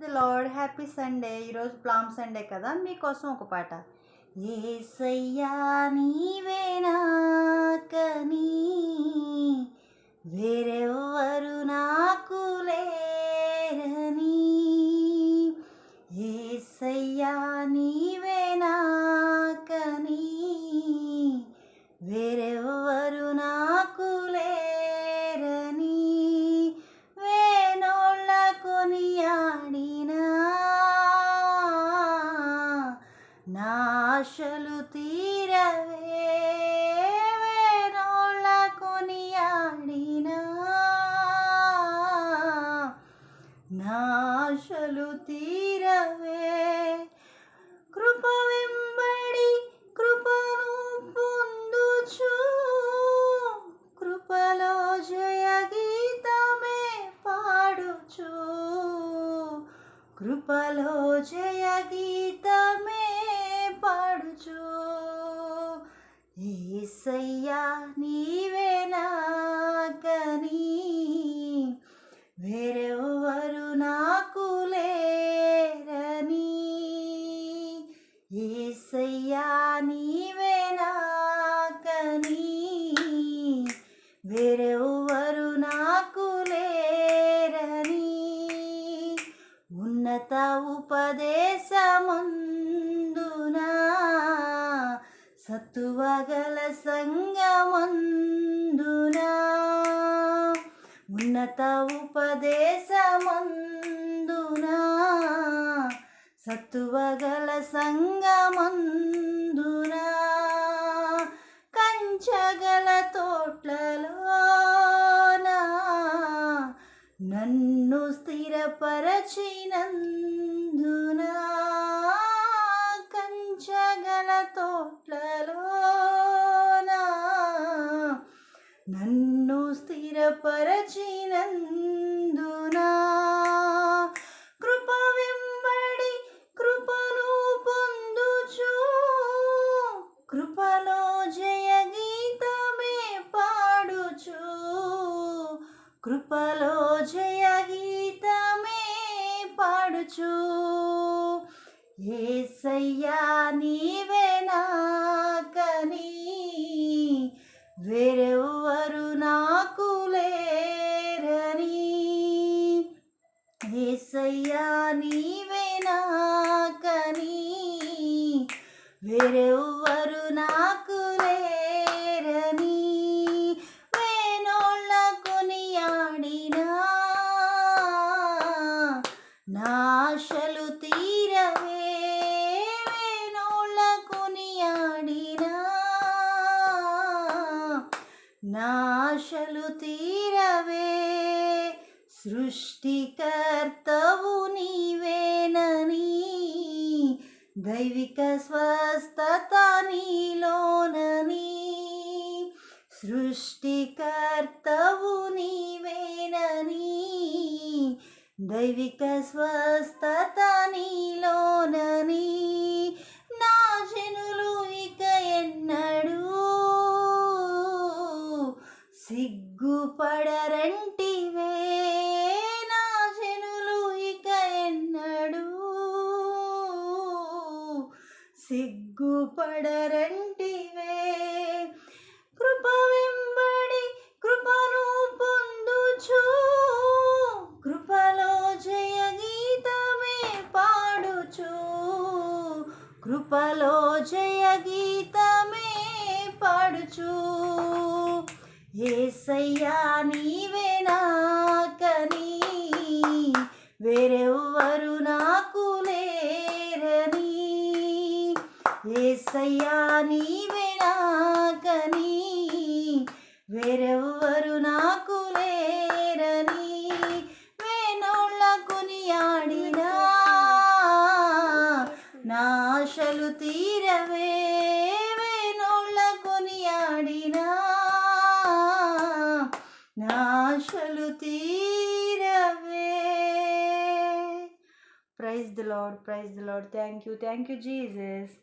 The lord happy Sunday ఈరోజు ప్లామ్ Sunday కదా? మీకోసం ఒక పాట. ఏసయ్యా నీవేనా కనీ వేరెవ్వరు నాకు లేరని. ఏసయ్యా నీవేనా కనీ వేరెవ్వరు నా తీరవే. కృప వెంబడి కృపను పొందుచు కృపలో జయ గీతమే పాడుచు. కృపలో జయ గీతమే పాడుచు. ఏసయ్యా నీవే నాకని వేరెవ్వరు నా ఉపదేశమందునా? సత్తువగల సంగమందునా? ఉన్నత ఉపదేశమందునా? సత్తువగల సంగమందు స్థిరపరచినందునా కంచగల తోట్లలోనా నన్ను స్థిరపరచినందునా కృప వెంబడి కృపను పొందుచు. కృపలో జయ గీతమే పాడుచు. కృపలో జయ పాడుచు ఏసయ్యా నీవే నాకని. వేరెవ్వరు నాకు లేరని. ఏసయ్యా నీవే నాకని. వేరెవ్వరు నాకు తీరవే. సృష్టికర్తవు నీవేనని దైవిక స్వస్థత నీలోనని సృష్టికర్తవు నీవేనని దైవిక స్వస్థత నీలోనని సిగ్గుపడరంటివే నా జనులు ఇక ఎన్నడు? సిగ్గుపడరంటివే కృప వెంబడి కృపను పొందుచు. కృపలో జయ గీతమే పాడుచు. కృపలో జయ గీ ఏసయ్యా నీవే నాకని. వేరెవ్వరు నాకు లేరని. ఏసయ్యా నీవే నాకని. వేరెవ్వరు నాకు లేరని. వేణోళ్ళకు ఆడినా నాశలు తీరవే. నాశలు తీరవే praise the lord praise the lord thank you thank you Jesus